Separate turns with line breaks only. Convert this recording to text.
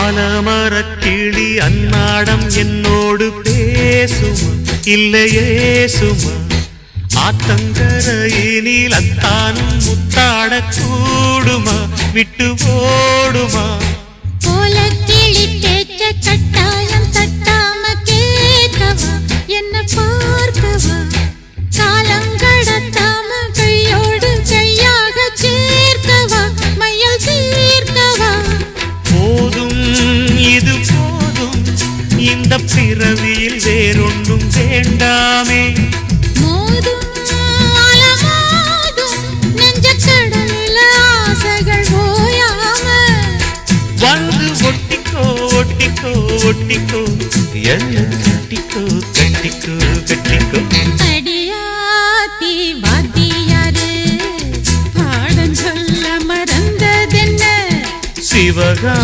ஆலமரக்கிளி அன்னாடம் என்னோடு பேசுமா? இல்லையே சுமா? ஆத்தங்கரையினில் அத்தானும் முத்தாட கூடுமா? விட்டு ஓடுமா? இந்த பிறவியில் வேறொன்றும் வேண்டாமே. ஒட்டிக்கோ ஒட்டிக்கோ ஒட்டிக்கோ என்ன கட்டிக்கோ கட்டிக்கோ கட்டிக்கோ.
அடியாத்தி வாத்தியாரு பாடம் சொல்ல மறந்ததென்ன?
சிவகா